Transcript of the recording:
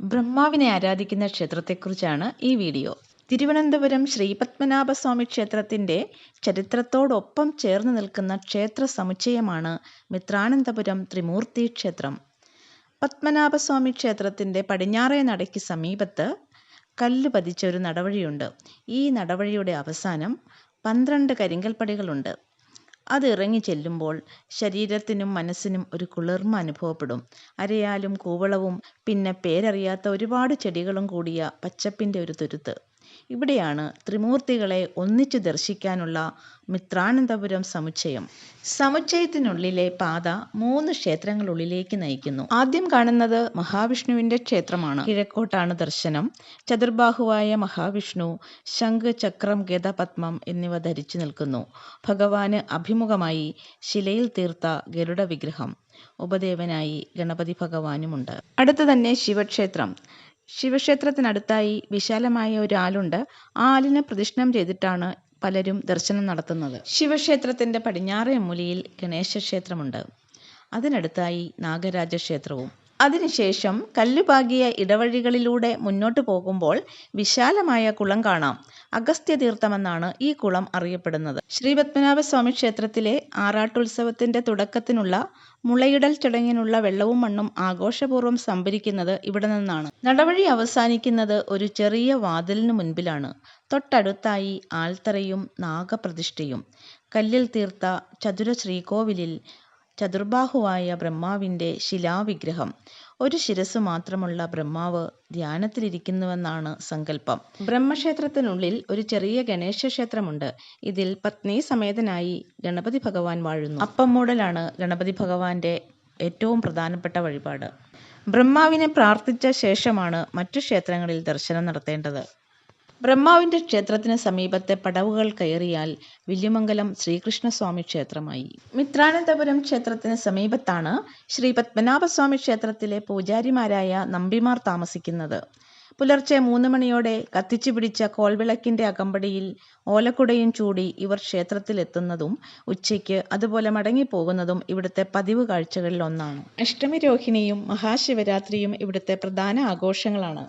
ബ്രഹ്മാവിനെ ആരാധിക്കുന്ന ക്ഷേത്രത്തെക്കുറിച്ചാണ് ഈ വീഡിയോ. തിരുവനന്തപുരം ശ്രീപത്മനാഭസ്വാമി ക്ഷേത്രത്തിന്റെ ചരിത്രത്തോടൊപ്പം ചേർന്ന് നിൽക്കുന്ന ക്ഷേത്ര സമുച്ചയമാണ് മിത്രാനന്തപുരം ത്രിമൂർത്തി ക്ഷേത്രം. പത്മനാഭസ്വാമി ക്ഷേത്രത്തിന്റെ പടിഞ്ഞാറേ നടയ്ക്ക് സമീപത്ത് കല്ല് പതിച്ച ഒരു നടവഴിയുണ്ട്. ഈ നടവഴിയുടെ അവസാനം പന്ത്രണ്ട് കരിങ്കൽപ്പടികളുണ്ട്. അത് ഇറങ്ങി ചെല്ലുമ്പോൾ ശരീരത്തിനും മനസ്സിനും ഒരു കുളിർമ അനുഭവപ്പെടും. അരയാലും കൂവളവും പിന്നെ പേരറിയാത്ത ഒരുപാട് ചെടികളും കൂടിയ പച്ചപ്പിന്റെ ഒരു തുരുത്ത്. ഇവിടെയാണ് ത്രിമൂർത്തികളെ ഒന്നിച്ചു ദർശിക്കാനുള്ള മിത്രാനന്തപുരം സമുച്ചയം. സമുച്ചയത്തിനുള്ളിലെ പാത മൂന്ന് ക്ഷേത്രങ്ങളുള്ളിലേക്ക് നയിക്കുന്നു. ആദ്യം കാണുന്നത് മഹാവിഷ്ണുവിന്റെ ക്ഷേത്രമാണ്. കിഴക്കോട്ടാണ് ദർശനം. ചതുർബാഹുവായ മഹാവിഷ്ണു ശംഖ് ചക്രം ഗത പത്മം എന്നിവ ധരിച്ചു നിൽക്കുന്നു. ഭഗവാന് അഭിമുഖമായി ശിലയിൽ തീർത്ത ഗരുഡ വിഗ്രഹം ഉപദേവനായി ഗണപതി ഭഗവാനുമുണ്ട്. അടുത്ത് തന്നെ ശിവക്ഷേത്രം. ശിവക്ഷേത്രത്തിനടുത്തായി വിശാലമായ ഒരു ആലുണ്ട് ആ ആലിനെ പ്രദക്ഷിണം ചെയ്തിട്ടാണ് പലരും ദർശനം നടത്തുന്നത്. ശിവക്ഷേത്രത്തിന്റെ പടിഞ്ഞാറേ മൂലയിൽ ഗണേശക്ഷേത്രമുണ്ട്. അതിനടുത്തായി നാഗരാജ ക്ഷേത്രവും അതിനുശേഷം കല്ലുപാകിയ ഇടവഴികളിലൂടെ മുന്നോട്ട് പോകുമ്പോൾ വിശാലമായ കുളം കാണാം. അഗസ്ത്യതീർത്ഥമെന്നാണ് ഈ കുളം അറിയപ്പെടുന്നത്. ശ്രീപത്മനാഭസ്വാമി ക്ഷേത്രത്തിലെ ആറാട്ടുത്സവത്തിന്റെ തുടക്കത്തിനുള്ള മുളയിടൽ ചടങ്ങിനുള്ള വെള്ളവും മണ്ണും ആഘോഷപൂർവം സംഭരിക്കുന്നത് ഇവിടെ നിന്നാണ്. നടവഴി അവസാനിക്കുന്നത് ഒരു ചെറിയ വാതിലിനു മുൻപിലാണ്. തൊട്ടടുത്തായി ആൽത്തറയും നാഗപ്രതിഷ്ഠയും. കല്ലിൽ തീർത്ത ചതുര ശ്രീകോവിലിൽ ചതുർബാഹുവായ ബ്രഹ്മാവിന്റെ ശിലാവിഗ്രഹം. ഒരു ശിരസ് മാത്രമുള്ള ബ്രഹ്മാവ് ധ്യാനത്തിലിരിക്കുന്നുവെന്നാണ് സങ്കല്പം. ബ്രഹ്മക്ഷേത്രത്തിനുള്ളിൽ ഒരു ചെറിയ ഗണേശ ക്ഷേത്രമുണ്ട് ഇതിൽ പത്നി സമേതനായി ഗണപതി ഭഗവാൻ വാഴുന്നു. അപ്പം മൂടലാണ് ഗണപതി ഭഗവാന്റെ ഏറ്റവും പ്രധാനപ്പെട്ട വഴിപാട്. ബ്രഹ്മാവിനെ പ്രാർത്ഥിച്ച ശേഷമാണ് മറ്റു ക്ഷേത്രങ്ങളിൽ ദർശനം നടത്തേണ്ടത്. ബ്രഹ്മാവിന്റെ ക്ഷേത്രത്തിന് സമീപത്തെ പടവുകൾ കയറിയാൽ വില്യമംഗലം ശ്രീകൃഷ്ണസ്വാമി ക്ഷേത്രമായി. മിത്രാനന്തപുരം ക്ഷേത്രത്തിന് സമീപത്താണ് ശ്രീ പത്മനാഭസ്വാമി ക്ഷേത്രത്തിലെ പൂജാരിമാരായ നമ്പിമാർ താമസിക്കുന്നത്. പുലർച്ചെ മൂന്ന് മണിയോടെ കത്തിച്ചു പിടിച്ച കോൾവിളക്കിന്റെ അകമ്പടിയിൽ ഓലക്കുടയും ചൂടി ഇവർ ക്ഷേത്രത്തിലെത്തുന്നതും ഉച്ചയ്ക്ക് അതുപോലെ മടങ്ങിപ്പോകുന്നതും ഇവിടുത്തെ പതിവ് കാഴ്ചകളിൽ ഒന്നാണ്. അഷ്ടമി രോഹിണിയും മഹാശിവരാത്രിയും ഇവിടുത്തെ പ്രധാന ആഘോഷങ്ങളാണ്.